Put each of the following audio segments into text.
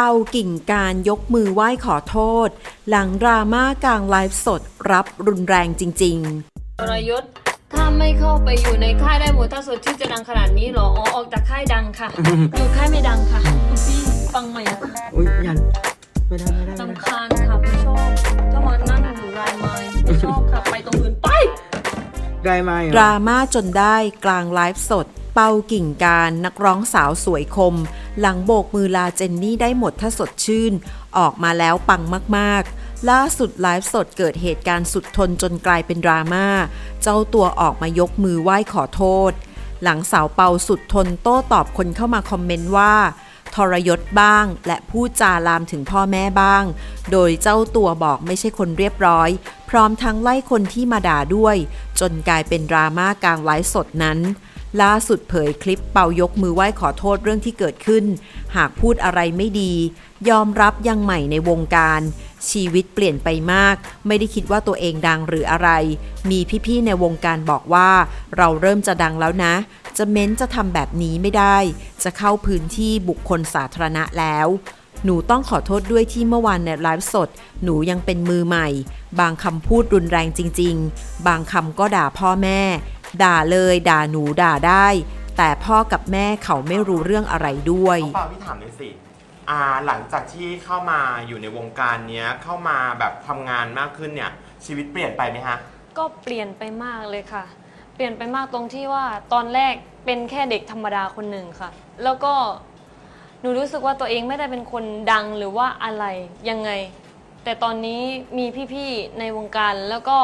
เปากิ่งการยกมือไหว้ขอโทษ หลังดราม่ากลางไลฟ์สดรับรุนแรงจริงๆทรยศถ้าไม่เข้าไปอยู่ในค่ายได้หมดถ้าสดชื่นจะดังขนาดนี้เหรออ๋อออกจากค่ายดังค่ะ อยู่ค่ายไม่ดังค่ะคุณพี่ฟังใหม่อะค่ะอุ้ยยันไม่ได้ไม่ได้ไม่ได้ลำคาญค่ะไม่ชอบถ้ามานั่งอยู่รายไม้ไม่ชอบค่ะไปตรงอื่นไปได้ไหมเหรอดราม่าจนได้กลางไลฟ์สด เปากิ่งการนักร้องสาวสวยคม หลังโบกมือลาเจนนี่ได้หมดถ้าสดชื่น ออกมาแล้วปังมากๆ ล่าสุดไลฟ์สดเกิดเหตุการณ์สุดทนจนกลายเป็นดราม่า เจ้าตัวออกมายกมือไหว้ขอโทษ หลังสาวเปาสุดทนโต้ตอบคนเข้ามาคอมเมนต์ว่าทรยศบ้าง และพูดจาลามถึงพ่อแม่บ้าง โดยเจ้าตัวบอกไม่ใช่คนเรียบร้อย พร้อมทั้งไล่คนที่มาด่าด้วย จนกลายเป็นดราม่ากลางไลฟ์สดนั้น ล่าสุดเผยคลิปเป่ายกมือไหว้ขอโทษเรื่องที่เกิดขึ้น หากพูดอะไรไม่ดี ยอมรับยังใหม่ในวงการ ชีวิตเปลี่ยนไปมาก ไม่ได้คิดว่าตัวเองดังหรืออะไร มีพี่ๆในวงการบอกว่า เราเริ่มจะดังแล้วนะ จะเม้นจะทำแบบนี้ไม่ได้ จะเข้าพื้นที่บุคคลสาธารณะแล้วหนูต้องขอโทษด้วยที่เมื่อวานในไลฟ์สด หนูยังเป็นมือใหม่ บางคำพูดรุนแรงจริง ๆ บางคำก็ด่าพ่อแม่ ด่าเลยด่าหนูด่าได้ แต่พ่อกับแม่เขาไม่รู้เรื่องอะไรด้วยน้องเปาพี่ถามหน่อยสิอ่าหลังจากที่เข้ามาอยู่ในวงการเนี้ยเข้ามาแบบทำงานมากขึ้นเนี่ย ชีวิตเปลี่ยนไปไหมฮะ ก็เปลี่ยนไปมากเลยค่ะ เปลี่ยนไปมากตรงที่ว่าตอนแรกเป็นแค่เด็กธรรมดาคนหนึ่งค่ะ แล้วก็หนูรู้สึกว่าตัวเองไม่ได้เป็นคนดังหรือว่าอะไรยังไง แต่ตอนนี้มีพี่ๆในวงการแล้วก็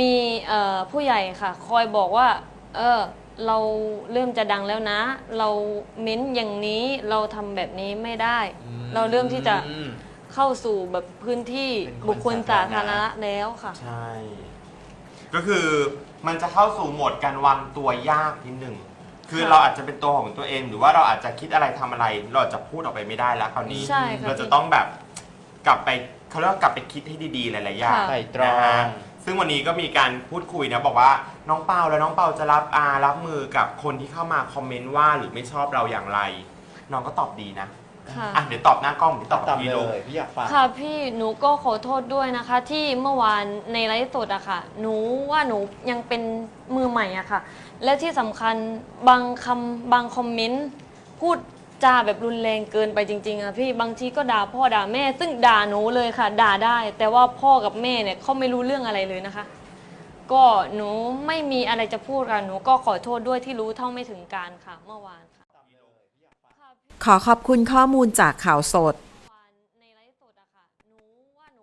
มีเอ่อผู้ใหญ่ค่ะ คอยบอกว่า เออ เราเริ่มจะดังแล้วนะ เราเม้นอย่างนี้เราทำแบบนี้ไม่ได้เราเริ่มที่จะอืม เข้าสู่แบบพื้นที่เป็นคนบุคคลสาธารสาธารณะณะ แล้วค่ะ ใช่ ก็คือมันจะเข้าสู่โหมดการวางตัวยากนิดหนึ่ง คือค่ะ เราอาจจะเป็นตัวของตัวเอง หรือว่าเราอาจจะคิดอะไรทำอะไร เราอาจจะพูดออกไปไม่ได้แล้วคราวนี้ ใช่ค่ะเราจะต้องแบบกลับไปเขาเรียกว่ากลับไปคิดให้ดีๆหลายๆอย่างค่ะ ไตรตรอนะฮะง ซึ่งวันนี้ก็มีการพูดคุยนะบอกว่าน้องเปาแล้วน้องเปาจะรับอารับมือกับคนที่เข้ามาคอมเมนต์ว่าหรือไม่ชอบเราอย่างไร น้องก็ตอบดีนะค่ะ อะเดี๋ยวตอบหน้ากล้องเดี๋ยวตอบกับตามพี่เลดูยพี่อยากฟัง ค่ะพี่หนูก็ขอโทษด้วยนะคะ ที่เมื่อวานในไลฟ์สดอะค่ะ หนูว่าหนูยังเป็นมือใหม่อะค่ะ และที่สำคัญบางคำบางคอมเมนต์พูด จาแบบรุนแรงเกินไปจริงๆอะพี่บางทีก็ด่าพ่อด่าแม่ ซึ่งด่าหนูเลยค่ะ ด่าได้ แต่ว่าพ่อกับแม่เนี่ยเขาไม่รู้เรื่องอะไรเลยนะคะ ก็หนูไม่มีอะไรจะพูดค่ะหนูก็ขอโทษด้วยที่รู้เท่าไม่ถึงการค่ะ เมื่อวานค่ะ ขอขอบคุณข้อมูลจากข่าวสด ในไลฟ์สดอะค่ะ หนูว่าหนู